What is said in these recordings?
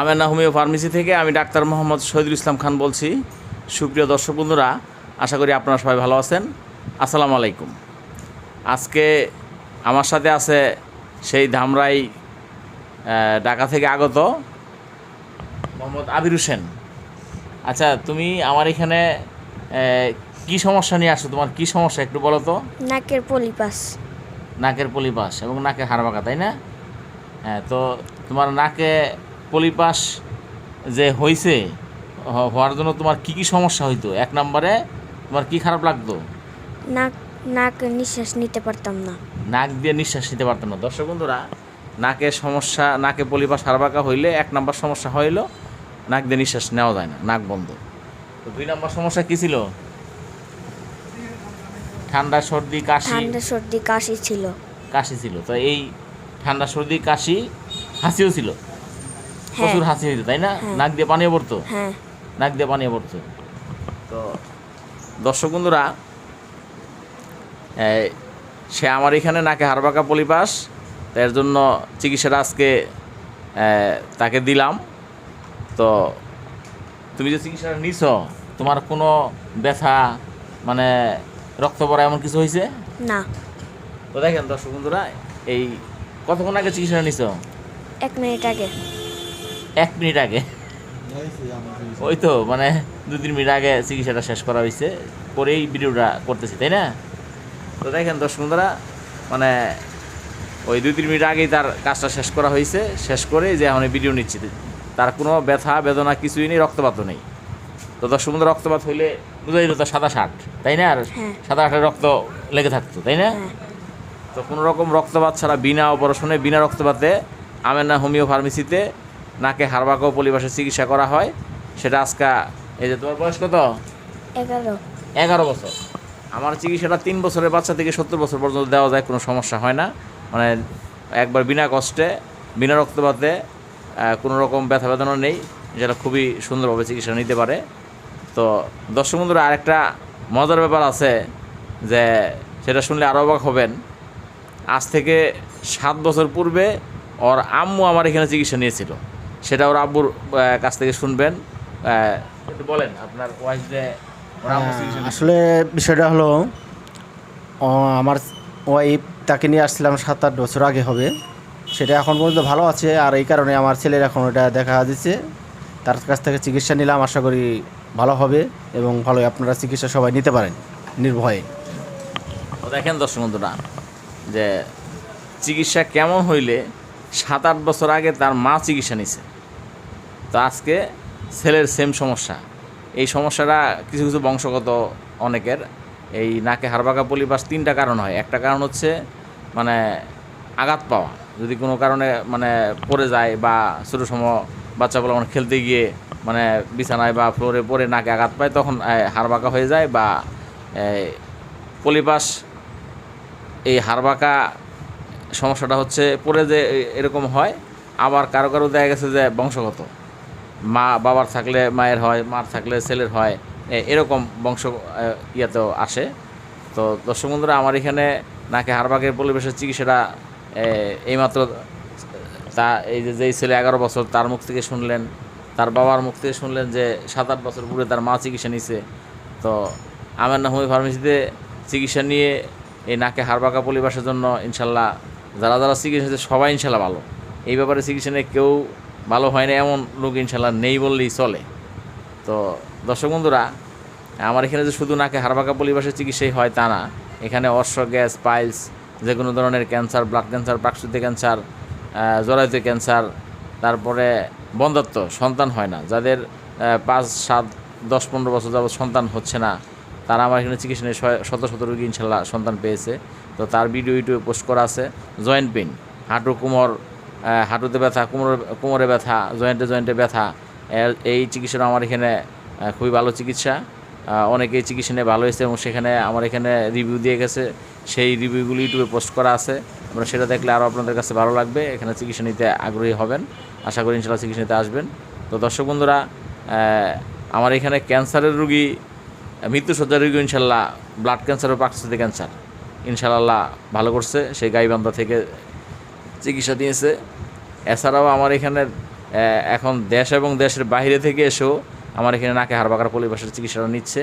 Amena homeo pharmacy থেকে আমি doctor Mohammad Shahidul Islam Khan বলছি। সুপ্রিয় দর্শক বন্ধুরা আশা করি আপনারা সবাই ভালো আছেন। আসসালামু আলাইকুম। আজকে আমার সাথে আছে সেই ধামরাই ঢাকা থেকে আগত মোহাম্মদ আবির হোসেন। আচ্ছা তুমি আমার এখানে কি সমস্যা নিয়ে আসো তোমার কি সমস্যা একটু বলো তো। নাকের পলিপাস। নাকের পলিপাস এবং নাকের হাড়বাঁকা তাই না? হ্যাঁ তো তোমার নাকে পলিপাস যে হয়েছে হওয়ার জন্য তোমার কি কি সমস্যা হইতো? এক নম্বরে তোমার কি খারাপ লাগতো? নাক নাক নিঃশ্বাস নিতে পারতাম না। নাক দিয়ে নিঃশ্বাস নিতে পারতাম না। দর্শক বন্ধুরা নাকের সমস্যা নাকে পলিপাস হাড়বাঁকা হইলে এক নম্বর সমস্যা হইল নাক দিয়ে নিঃশ্বাস নেওয়া যায় না নাক বন্ধ। তো দুই নম্বর সমস্যা কি ছিল? ঠান্ডা সর্দি কাশি। ঠান্ডা সর্দি কাশি ছিল। কাশি ছিল। তো এই ঠান্ডা সর্দি কাশি হাসিও ছিল। প্রচুর হাসি হইতো তাই না? হ্যাঁ। নাক দিয়ে পানিও পড়তো? হ্যাঁ। নাক দিয়ে পানিও পড়তো। তো দর্শক বন্ধুরা এই, সে আমার এখানে নাকে হাড়বাঁকা পলিপাস তো এর জন্য চিকিৎসাটা আজকে তাকে দিলাম। তো তুমি যে চিকিৎসাটা নিছ তোমার কোনো ব্যথা মানে রক্ত পড়া এমন কিছু হয়েছে না। তো দেখেন দর্শক বন্ধুরা এই কতক্ষণ আগে চিকিৎসাটা নিছ? এক মিনিট আগে। এক মিনিট আগে। ওই তো মানে দু তিন মিনিট আগে চিকিৎসাটা শেষ করা হয়েছে পরেই ভিডিওটা করতেছি তাই না? তো দেখেন দর্শক বন্ধুরা মানে ওই দু তিন মিনিট আগেই তার কাজটা শেষ করা হয়েছে শেষ করে যে এখন ভিডিও নিচ্ছি তার কোনো ব্যথা বেদনা কিছুই নেই রক্তপাতও নেই। তো দর্শক বন্ধুরা রক্তপাত হইলে বুঝাই যেত সাদা ষাট তাই না? আর হ্যাঁ। সাদা আটের রক্ত লেগে থাকতো তাই না? হ্যাঁ। তো কোনো রকম রক্তপাত ছাড়া বিনা অপারেশনে বিনা রক্তপাতে আমেনা হোমিও ফার্মেসিতে নাকে হাড়বাঁকা ও পলিবাসের চিকিৎসা করা হয়। সেটা আজকা এই যে তোমার বয়স কত? এগারো। এগারো বছর। আমার চিকিৎসাটা তিন বছরের বাচ্চা থেকে সত্তর বছর পর্যন্ত দেওয়া যায় কোনো সমস্যা হয় না। মানে একবার বিনা কষ্টে বিনা রক্তপাতে কোনো রকম ব্যথা বেদনা নেই যেটা খুবই সুন্দরভাবে চিকিৎসা নিতে পারে। তো দর্শক বন্ধুরা আরেকটা মজার ব্যাপার আছে যে সেটা শুনলে আরও অবাক হবেন। আজ থেকে সাত বছর পূর্বে ওর আম্মু আমার এখানে চিকিৎসা নিয়েছিল। সেটা ওর আব্বুর কাছ থেকে শুনবেন। একটু বলেন আপনার ওয়াইফ যে। আসলে বিষয়টা হলো আমার ওয়াইফ তাকে নিয়ে আসছিলাম সাত আট বছর আগে হবে। সেটা এখন পর্যন্ত ভালো আছে আর এই কারণে আমার ছেলের এখন ওটা দেখা দিচ্ছে। তার কাছ থেকে চিকিৎসা নিলাম আশা করি ভালো হবে এবং ভালো আপনারা চিকিৎসা সবাই নিতে পারেন নির্ভয়ে। দেখেন দর্শক বন্ধুরা যে চিকিৎসা কেমন হইলে সাত আট বছর আগে তার মা চিকিৎসা নিছে। তো আজকে ছেলের সেম সমস্যা। এই সমস্যাটা কিছু কিছু বংশগত অনেকের। এই নাকে হাড়বাঁকা পলিপাস তিনটা কারণ হয়। একটা কারণ হচ্ছে মানে আঘাত পাওয়া। যদি কোনো কারণে মানে পড়ে যায় বা ছোটো সময় বাচ্চাগুলো মানে খেলতে গিয়ে মানে বিছানায় বা ফ্লোরে পড়ে নাকে আঘাত পায়, তখন হাড়বাঁকা হয়ে যায় বা পলিপাস, এই হাড়বাঁকা সমস্যাটা হচ্ছে পরে যে এরকম হয়। আবার কারও কারও দেখা গেছে যে বংশগত। মা বাবার থাকলে মায়ের হয়, মার থাকলে ছেলের হয় এরকম বংশ ইয়েতেও আসে। তো দর্শক বন্ধুরা, আমার এখানে নাকি হারবাগের পরিবেশের চিকিৎসাটা এইমাত্র, তা, এই যে যেই ছেলে এগারো বছর, তার মুখ থেকে শুনলেন, তার বাবার মুখ থেকে শুনলেন যে সাত আট বছর পূর্বে তার মা চিকিৎসা নিছে। তো আমার না ফার্মেসিতে চিকিৎসা নিয়ে এই নাকে হাড়বাঁকা পরিবেশের জন্য ইনশাল্লাহ, যারা যারা চিকিৎসা সবাই ইনশাল্লাহ ভালো। এই ব্যাপারে চিকিৎসা নিয়ে কেউ ভালো হয় না এমন লোক ইনশাল্লাহ নেই বললেই চলে। তো দর্শক বন্ধুরা, আমার এখানে যে শুধু নাকে হাড়বাঁকা পরিবেশের চিকিৎসাই হয় তা না, এখানে অশ্ব গ্যাস, পাইলস যে কোনো ধরনের ক্যান্সার ব্লাড ক্যান্সার প্রাকৃতিক ক্যান্সার জরায়ুতে ক্যান্সার, তারপরে বন্ধাত্ব সন্তান হয় না। যাদের পাঁচ, সাত, দশ, পনেরো বছর যাবত সন্তান হচ্ছে না, তারা আমার এখানে চিকিৎসা নিয়ে শত শত রোগী ইনশাল্লাহ সন্তান পেয়েছে। তো তার ভিডিও ইউটিউবে পোস্ট করা আছে, জয়েন্ট পেন হাঁটু কোমর হাঁটুতে ব্যথা, কোমর, কোমরে ব্যথা, জয়েন্টে জয়েন্টে ব্যথা এই চিকিৎসাটা আমার এখানে খুবই ভালো চিকিৎসা। অনেকেই চিকিৎসা নিয়ে ভালো হয়েছে এবং সেখানে আমার এখানে রিভিউ দিয়ে গেছে। সেই রিভিউগুলি ইউটিউবে পোস্ট করা আছে। আপনারা সেটা দেখলে আরও আপনাদের কাছে ভালো লাগবে। এখানে চিকিৎসা নিতে আগ্রহী হবেন। আশা করি ইনশাল্লাহ চিকিৎসা নিতে আসবেন। তো দর্শক বন্ধুরা আমার এখানে ক্যান্সারের রুগী মৃত্যুসজ্জার রোগী ইনশাল্লাহ ব্লাড ক্যান্সার ও প্রাকৃতিক ক্যান্সার ইনশাল্লাহ ভালো করছে। সেই গাইবান্ধা থেকে চিকিৎসা দিয়েছে এছাড়াও আমার এখানে এখন দেশ এবং দেশের বাইরে থেকে এসেও আমার এখানে নাকে হাড়বাকার পরিবেশের চিকিৎসাটা নিচ্ছে।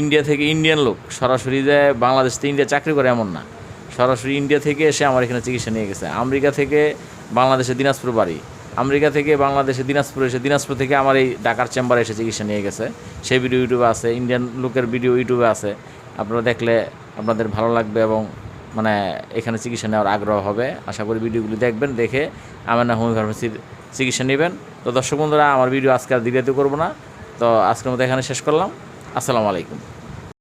ইন্ডিয়া থেকে ইন্ডিয়ান লোক সরাসরি যে বাংলাদেশ থেকে ইন্ডিয়া চাকরি করে এমন না। সরাসরি ইন্ডিয়া থেকে এসে আমার এখানে চিকিৎসা নিয়ে গেছে। আমেরিকা থেকে বাংলাদেশে দিনাজপুর বাড়ি। আমেরিকা থেকে বাংলাদেশে দিনাজপুর এসে দিনাজপুর থেকে আমার এই ঢাকার চেম্বারে এসে চিকিৎসা নিয়ে গেছে। সেই ভিডিও ইউটিউবে আছে, ইন্ডিয়ান লোকের ভিডিও ইউটিউবে আছে। আপনারা দেখলে আপনাদের ভালো লাগবে এবং মানে এখানে চিকিৎসা নেওয়ার আগ্রহ হবে। আশা করি ভিডিওগুলি দেখবেন, দেখে আমার না হোমিও ফার্মেসির চিকিৎসা নেবেন। তো দর্শক বন্ধুরা, আমার ভিডিও আজকে আর দীর্ঘায়িত করব না। তো আজকের মতো এখানে শেষ করলাম। আসসালামু আলাইকুম।